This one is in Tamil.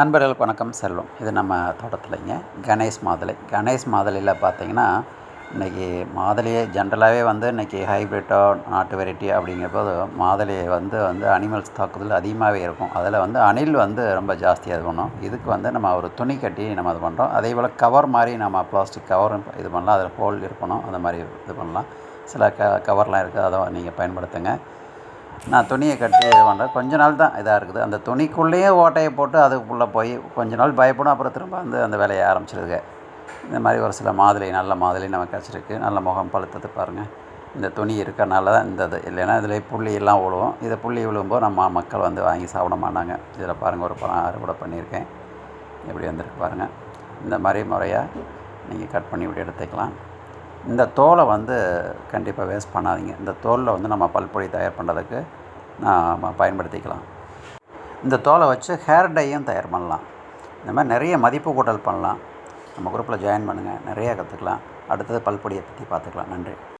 நண்பர்களுக்கு வணக்கம் செல்வம். இது நம்ம தோட்டத்தில்ங்க. கணேஷ் மாதுளை. கணேஷ் மாதுளையில் பார்த்தீங்கன்னா இன்றைக்கி மாதுளையே ஜென்ரலாகவே வந்து இன்றைக்கி ஹைப்ரிட்டோ நாட்டு வெரைட்டி அப்படிங்கிற போது மாதுளையை வந்து வந்து அனிமல்ஸ் தாக்குதல் அதிகமாகவே இருக்கும். அதில் வந்து அணில் வந்து ரொம்ப ஜாஸ்தியாக இது பண்ணும். இதுக்கு வந்து நம்ம ஒரு துணி கட்டி நம்ம இது பண்ணுறோம். அதே போல் கவர் மாதிரி நம்ம பிளாஸ்டிக் கவரும் இது பண்ணலாம். அதில் ஹோல் இருக்கணும். அந்த மாதிரி இது பண்ணலாம். சில க கவர்லாம் இருக்குது. அதை நீங்கள் பயன்படுத்துங்க. நான் துணியை கட்டி இது பண்ணுறேன் கொஞ்ச நாள் தான் இதாக இருக்குது. அந்த துணிக்குள்ளேயே ஓட்டையை போட்டு அதுக்குள்ளே போய் கொஞ்ச நாள் பயப்படும். அப்புறம் திரும்ப வந்து அந்த வேலையை ஆரம்பிச்சிருதுங்க இந்த மாதிரி ஒரு சில மாதுளை நல்ல மாதுளை நமக்கு கிடச்சிருக்கு. நல்ல முகம் பழுத்தது பாருங்கள் இந்த துணி இருக்கனால தான் இந்த இது இல்லைன்னா இதில் புள்ளி எல்லாம் விழுவும். இதை புள்ளி விழும்போது நம்ம மக்கள் வந்து வாங்கி சாப்பிட மாட்டாங்க. இதில் பாருங்கள் ஒரு பழம் அறுவடை பண்ணியிருக்கேன். எப்படி வந்திருக்கு பாருங்கள் இந்த மாதிரி முறையாக நீங்கள் கட் பண்ணி இப்படி எடுத்துக்கலாம். இந்த தோலை வந்து கண்டிப்பாக வேஸ்ட் பண்ணாதீங்க. இந்த தோலில் வந்து நம்ம பல்பொடி தயார் பண்ணுறதுக்கு நம்ம பயன்படுத்திக்கலாம். இந்த தோலை வச்சு ஹேர் டையும் தயார் பண்ணலாம். இந்த மாதிரி நிறைய மதிப்பு கூட்டல் பண்ணலாம். நம்ம குரூப்பில் ஜாயின் பண்ணுங்கள் நிறையா கற்றுக்கலாம் அடுத்தது பல்பொடியை பற்றி பார்த்துக்கலாம். நன்றி.